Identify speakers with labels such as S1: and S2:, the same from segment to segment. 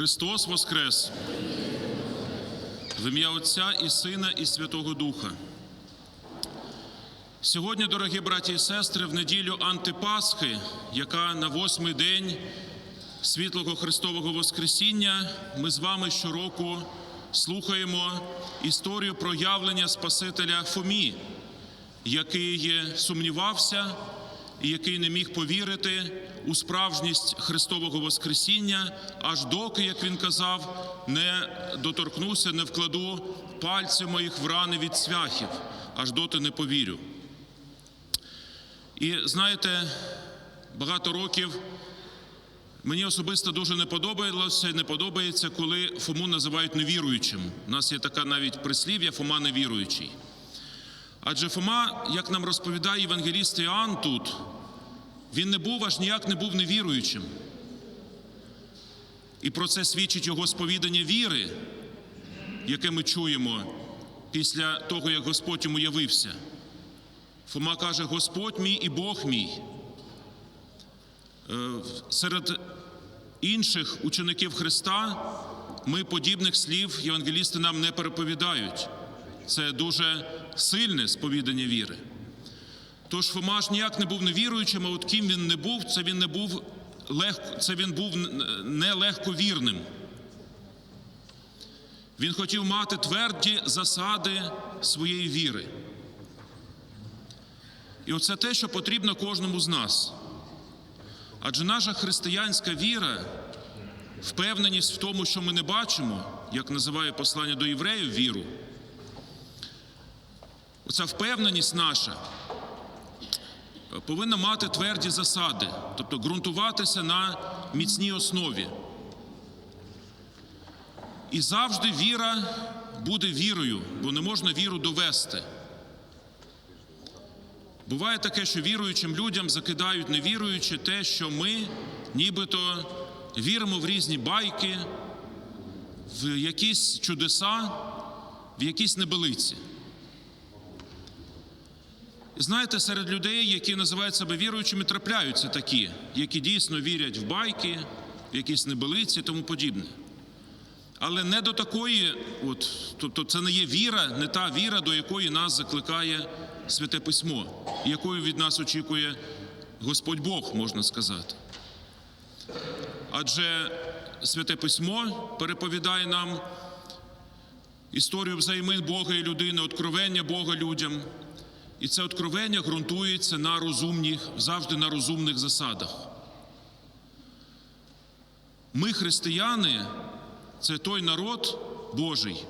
S1: Христос Воскрес! В ім'я Отця і Сина, і Святого Духа. Сьогодні, дорогі браті і сестри, в неділю Антипасхи, яка на восьмий день світлого Христового Воскресіння, ми з вами щороку слухаємо історію про явлення Спасителя Фомі, який сумнівався і який не міг повірити у справжність Христового Воскресіння, аж доки, як він казав, не доторкнуся, не вкладу пальці моїх в рани від цвяхів, аж доти не повірю. І знаєте, багато років мені особисто дуже не подобалося і не подобається, коли Фому називають невіруючим. У нас є така навіть прислів'я Фома невіруючий. Адже Фома, як нам розповідає Євангеліст Іоанн тут, він не був аж ніяк не був невіруючим. І про це свідчить його сповідання віри, яке ми чуємо після того, як Господь йому явився. Фома каже: Господь мій і Бог мій. Е, Серед інших учеників Христа ми подібних слів євангелісти нам не переповідають. Це дуже сильне сповідання віри. Тож Фома ж ніяк не був невіруючим, а от ким він не був, це він не був легко, це він був не легковірним. Він хотів мати тверді засади своєї віри. І оце те, що потрібно кожному з нас. Адже наша християнська віра, впевненість в тому, що ми не бачимо, як називає послання до євреїв віру. Оця впевненість наша повинна мати тверді засади, тобто ґрунтуватися на міцній основі. І завжди віра буде вірою, бо не можна віру довести. Буває таке, що віруючим людям закидають невіруючи те, що ми нібито віримо в різні байки, в якісь чудеса, в якісь небелиці. Знаєте, серед людей, які називають себе віруючими, трапляються такі, які дійсно вірять в байки, в якісь небелиці і тому подібне. Але не до такої, от, тобто це не є віра, не та віра, до якої нас закликає Святе Письмо, якою від нас очікує Господь Бог, можна сказати. Адже Святе Письмо переповідає нам історію взаємин Бога і людини, откровення Бога людям. І це откровення ґрунтується на розумних, завжди на розумних засадах. Ми, християни, це той народ Божий,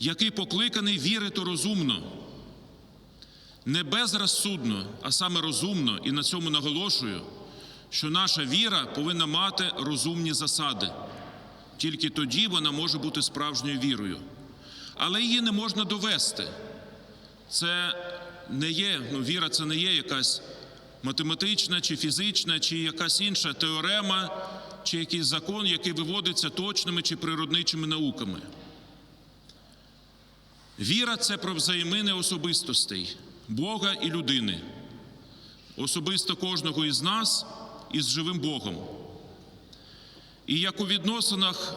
S1: який покликаний вірити розумно, не безрозсудно, а саме розумно, і на цьому наголошую, що наша віра повинна мати розумні засади. Тільки тоді вона може бути справжньою вірою. Але її не можна довести. Це не є, ну, віра це не є якась математична чи фізична, чи якась інша теорема, чи якийсь закон, який виводиться точними чи природничими науками. Віра це про взаємини особистостей Бога і людини, особисто кожного із нас із живим Богом. І як у відносинах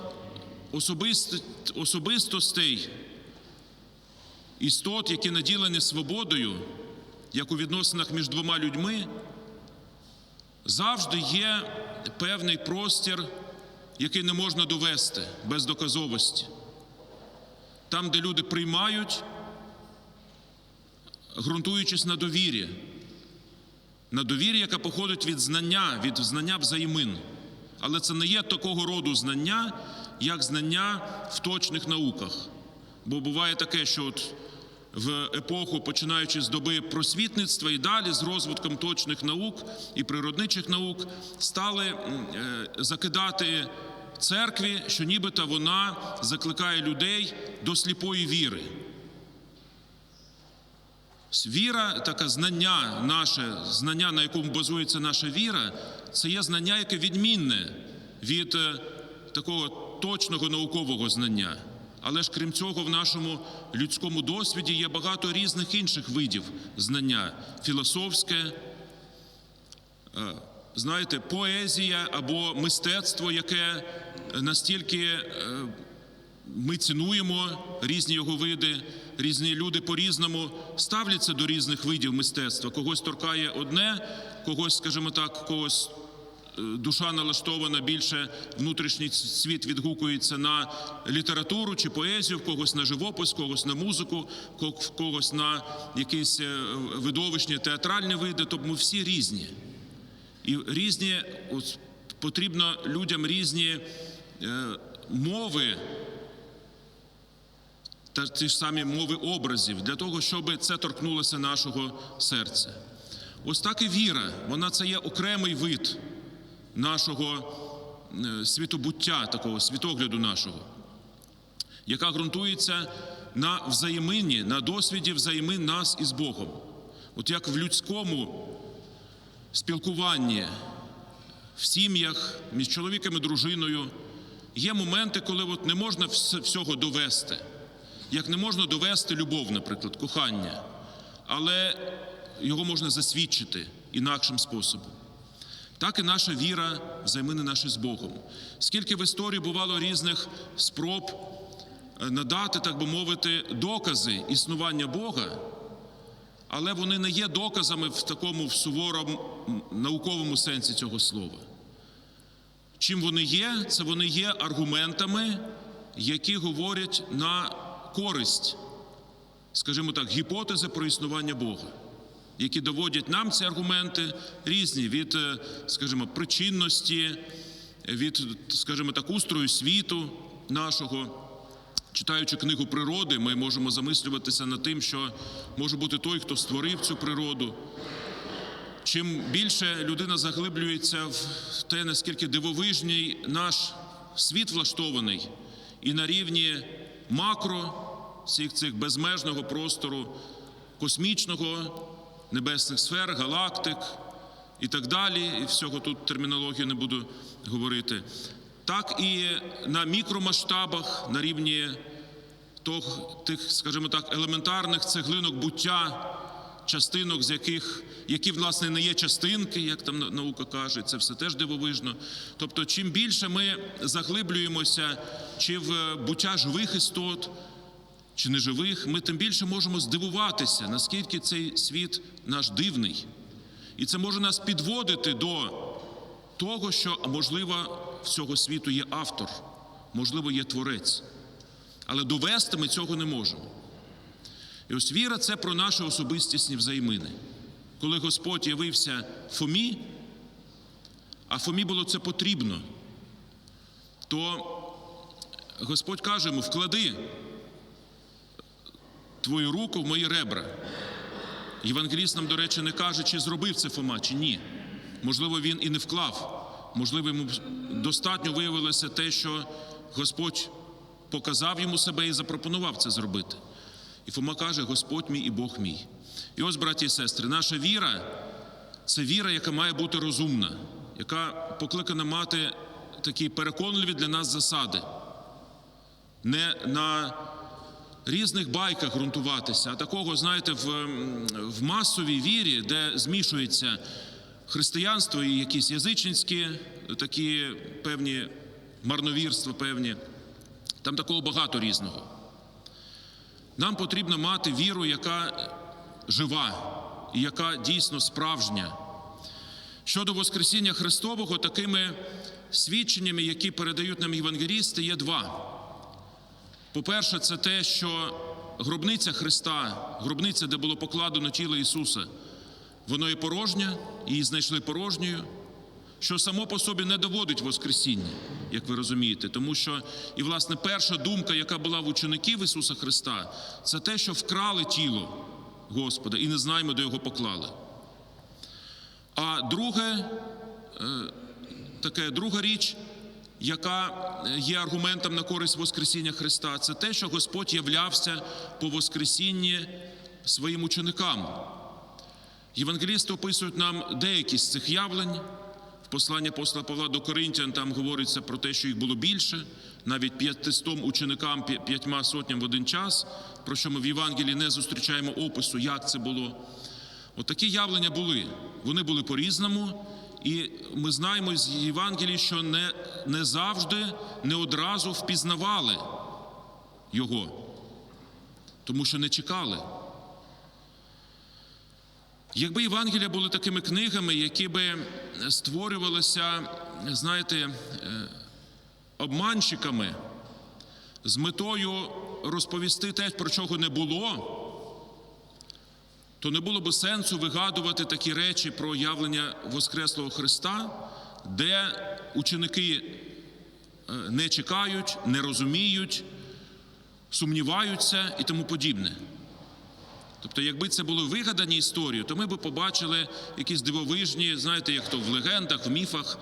S1: особист... особистостей істот, які наділені свободою, як у відносинах між двома людьми, завжди є певний простір, який не можна довести без доказовості. Там, де люди приймають, ґрунтуючись на довірі, на довірі, яка походить від знання, від знання взаємин. Але це не є такого роду знання, як знання в точних науках. Бо буває таке, що от в епоху, починаючи з доби просвітництва і далі з розвитком точних наук і природничих наук, стали е, закидати церкві, що нібито вона закликає людей до сліпої віри. Віра, таке знання наше, знання, на якому базується наша віра, це є знання, яке відмінне від е, такого точного наукового знання. Але ж крім цього, в нашому людському досвіді є багато різних інших видів знання: філософське, е, знаєте, поезія або мистецтво, яке настільки е, ми цінуємо різні його види, різні люди по-різному ставляться до різних видів мистецтва. Когось торкає одне, когось, скажімо так, когось душа налаштована більше, внутрішній світ відгукується на літературу чи поезію, в когось на живопис, когось на музику, в когось на якісь е, видовищні театральні види. Тобто ми всі різні. І різні от, потрібно людям різні е, мови та ті ж самі мови образів для того, щоб це торкнулося нашого серця. Ось так і віра, вона це є окремий вид нашого е, світобуття, такого світогляду нашого, яка ґрунтується на взаємині, на досвіді взаємин нас із Богом. От як в людському спілкуванні в сім'ях між чоловіком і дружиною є моменти, коли от не можна всього довести. Як не можна довести любов, наприклад, кохання, але його можна засвідчити інакшим способом. Так і наша віра, взаємини наші з Богом. Скільки в історії бувало різних спроб е, надати, так би мовити, докази існування Бога, але вони не є доказами в такому в суворому науковому сенсі цього слова. Чим вони є? Це вони є аргументами, які говорять на користь, скажімо так, гіпотези про існування Бога, які доводять нам ці аргументи різні від, е, скажімо, причинності, від, скажімо так, устрою світу нашого. Читаючи книгу природи, ми можемо замислюватися над тим, що може бути той, хто створив цю природу. Чим більше людина заглиблюється в те, наскільки дивовижний наш світ влаштований, і на рівні макро всіх цих безмежного простору, космічного, небесних сфер, галактик і так далі, і всього тут термінологію не буду говорити, так і на мікромасштабах, на рівні тих, скажімо так, елементарних цеглинок буття, частинок, з яких, які, власне, не є частинки, як там наука каже, це все теж дивовижно. Тобто, чим більше ми заглиблюємося чи в е, буття живих істот, чи неживих, ми тим більше можемо здивуватися, наскільки цей світ наш дивний. І це може нас підводити до того, що, можливо, всього світу є автор, можливо, є творець. Але довести ми цього не можемо. І ось віра це про наші особистісні взаємини. Коли Господь явився Фомі, а Фомі було це потрібно, то Господь каже йому: вклади твою руку в мої ребра. Євангеліст нам, до речі, не каже, чи зробив це Фома, чи ні. Можливо, він і не вклав. Можливо, йому достатньо виявилося те, що Господь показав йому себе і запропонував це зробити. І Фома каже: Господь мій і Бог мій. І ось, браті і сестри, наша віра це віра, яка має бути розумна, яка покликана мати такі переконливі для нас засади. Не на різних байках ґрунтуватися, а такого, знаєте, в, в масовій вірі, де змішується християнство і якісь язичницькі такі певні марновірства, певні. Там такого багато різного. Нам потрібно мати віру, яка жива і яка дійсно справжня. Щодо Воскресіння Христового, такими свідченнями, які передають нам євангелісти, є два. По-перше, це те, що гробниця Христа, гробниця, де було покладено тіло Ісуса, воно є порожня, її знайшли порожньою, що само по собі не доводить Воскресіння, як ви розумієте, тому що і власне перша думка, яка була в учеників Ісуса Христа, це те, що вкрали тіло Господа і не знаємо, де його поклали. А друге, е, таке друга річ, яка є аргументом на користь Воскресіння Христа, це те, що Господь являвся по Воскресінні своїм ученикам. Євангелісти описують нам деякі з цих явлень. В посланні апостола Павла до Коринтян там говориться про те, що їх було більше, навіть п'ятистом ученикам, п'ятьма сотням в один час, про що ми в Євангелії не зустрічаємо опису, як це було. От явлення були. Вони були по-різному, І ми знаємо з Євангелії, що не, не завжди, не одразу впізнавали його, тому що не чекали. Якби Євангелія були такими книгами, які би створювалися, знаєте, е, обманщиками з метою розповісти те, про чого не було, то не було б сенсу вигадувати такі речі про явлення Воскреслого Христа, де ученики е, не чекають, не розуміють, сумніваються і тому подібне. Тобто, якби це були вигадані історії, то ми б побачили якісь дивовижні, знаєте, як то в легендах, в міфах,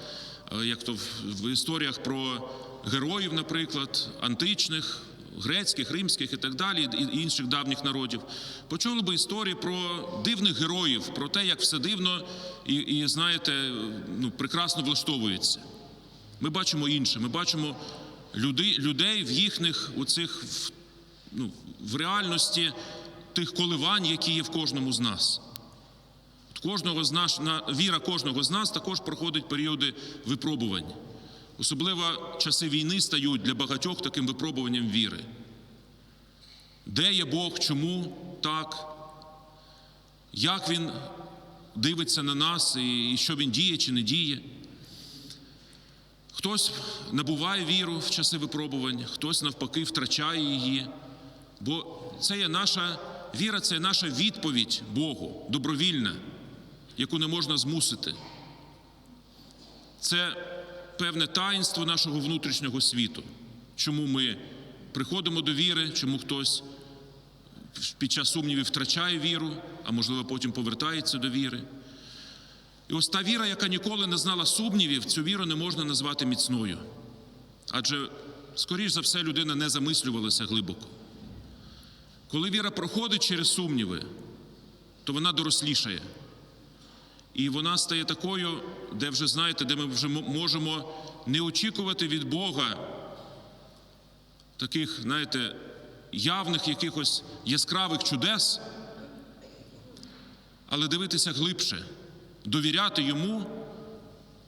S1: е, як то в, в історіях про героїв, наприклад, античних, грецьких, римських і так далі, і інших давніх народів. Почули би історії про дивних героїв, про те, як все дивно і, і знаєте, ну, прекрасно влаштовується. Ми бачимо інше, ми бачимо люди, людей в їхніх оцих в- ну, в реальності тих коливань, які є в кожному з нас. Кожного з нас, на- віра кожного з нас також проходить періоди випробувань. Особливо часи війни стають для багатьох таким випробуванням віри. Де є Бог, чому так? Як Він дивиться на нас і що Він діє чи не діє? Хтось набуває віру в часи випробувань, хтось навпаки втрачає її. Бо це є наша віра, це є наша відповідь Богу, добровільна, яку не можна змусити. Це певне таїнство нашого внутрішнього світу. Чому ми приходимо до віри, чому хтось під час сумнівів втрачає віру, а можливо потім повертається до віри. І ось та віра, яка ніколи не знала сумнівів, цю віру не можна назвати міцною. Адже, скоріш за все, людина не замислювалася глибоко. Коли віра проходить через сумніви, то вона дорослішає. І вона стає такою, де вже знаєте, де ми вже можемо не очікувати від Бога таких, знаєте, явних якихось яскравих чудес, але дивитися глибше, довіряти йому,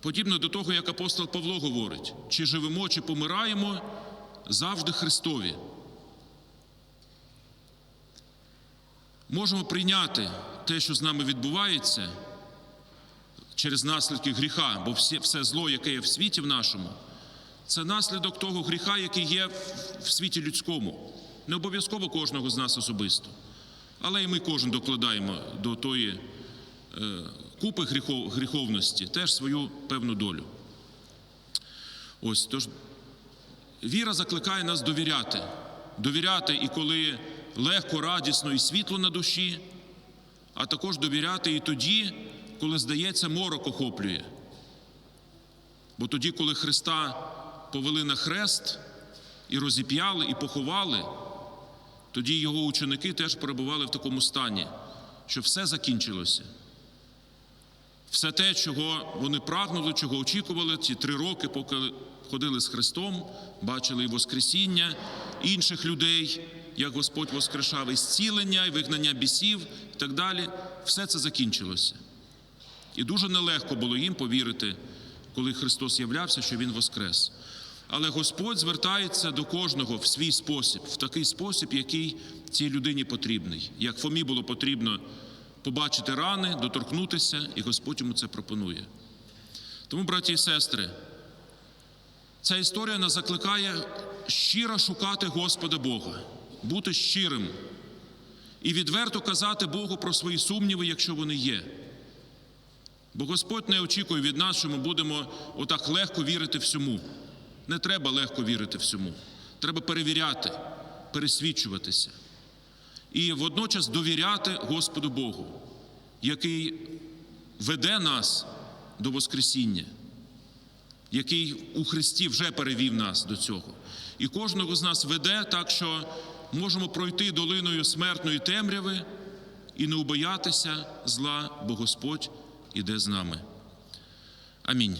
S1: подібно до того, як апостол Павло говорить: чи живемо, чи помираємо, завжди Христові. Можемо прийняти те, що з нами відбувається через наслідки гріха, бо всі, все зло, яке є в світі в нашому, це наслідок того гріха, який є в світі людському. Не обов'язково кожного з нас особисто. Але і ми кожен докладаємо до тої е, купи гріхов, гріховності теж свою певну долю. Ось тож віра закликає нас довіряти. Довіряти і коли легко, радісно і світло на душі, а також довіряти і тоді, коли здається, морок охоплює. Бо тоді, коли Христа повели на хрест і розіп'яли, і поховали, тоді його ученики теж перебували в такому стані, що все закінчилося. Все те, чого вони прагнули, чого очікували, ці три роки, поки ходили з Христом, бачили і Воскресіння інших людей, як Господь воскрешав, і зцілення, і вигнання бісів і так далі, все це закінчилося. І дуже нелегко було їм повірити, коли Христос являвся, що Він воскрес. Але Господь звертається до кожного в свій спосіб, в такий спосіб, який цій людині потрібний. Як Фомі було потрібно побачити рани, доторкнутися, і Господь йому це пропонує. Тому, браті і сестри, ця історія нас закликає щиро шукати Господа Бога, бути щирим і відверто казати Богу про свої сумніви, якщо вони є. Бо Господь не очікує від нас, що ми будемо отак легко вірити всьому. Не треба легко вірити всьому. Треба перевіряти, пересвідчуватися. І водночас довіряти Господу Богу, який веде нас до Воскресіння, який у Христі вже перевів нас до цього. І кожного з нас веде так, що можемо пройти долиною смертної темряви і не убоятися зла, бо Господь іде з нами. Амінь.